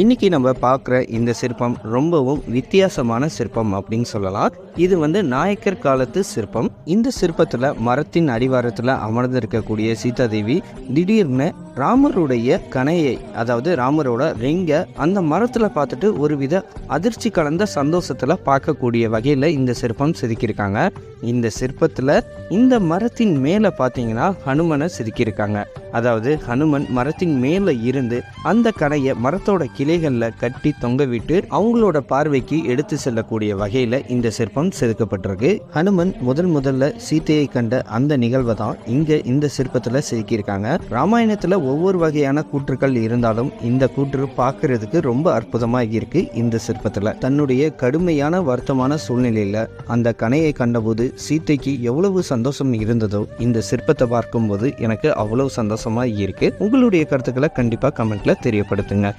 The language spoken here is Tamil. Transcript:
இன்றைக்கி நம்ம பார்க்குற இந்த சிற்பம் ரொம்பவும் வித்தியாசமான சிற்பம் அப்படின்னு சொல்லலாம். இது வந்து நாயக்கர் காலத்து சிற்பம். இந்த சிற்பத்தில் மரத்தின் அடிவாரத்தில் அமர்ந்திருக்கக்கூடிய சீதாதேவி திடீர்னு ராமருடைய கணையை அதாவது ராமரோட ரிங்கை அந்த மரத்தில் பார்த்துட்டு ஒரு வித அதிர்ச்சி கலந்த சந்தோஷத்தில் பார்க்கக்கூடிய வகையில் இந்த சிற்பம் செதுக்கியிருக்காங்க. இந்த சிற்பத்தில் இந்த மரத்தின் மேலே பார்த்தீங்கன்னா ஹனுமனை செதுக்கியிருக்காங்க. அதாவது ஹனுமன் மரத்தின் மேலே இருந்து அந்த கணையை மரத்தோட கிளைகளில் கட்டி தொங்க விட்டு அவங்களோட பார்வைக்கு எடுத்து செல்லக்கூடிய வகையில் இந்த சிற்பம் செதுக்கப்பட்டிருக்கு. ஹனுமன் முதல் முதல்ல சீத்தையை கண்ட அந்த நிகழ்வை தான் இங்கே இந்த சிற்பத்தில் செதுக்கியிருக்காங்க. ராமாயணத்தில் ஒவ்வொரு வகையான கூற்றுக்கள் இருந்தாலும் இந்த கூற்று பார்க்கறதுக்கு ரொம்ப அற்புதமாக இருக்கு இந்த சிற்பத்தில். தன்னுடைய கடுமையான வருத்தமான சூழ்நிலையில் அந்த கணையை கண்டபோது சீத்தைக்கு எவ்வளவு சந்தோஷம் இருந்ததோ இந்த சிற்பத்தை பார்க்கும்போது எனக்கு அவ்வளவு சந்தோஷமாக இருக்கு. உங்களுடைய கருத்துக்களை கண்டிப்பாக கமெண்ட்ல தெரியப்படுத்துங்க.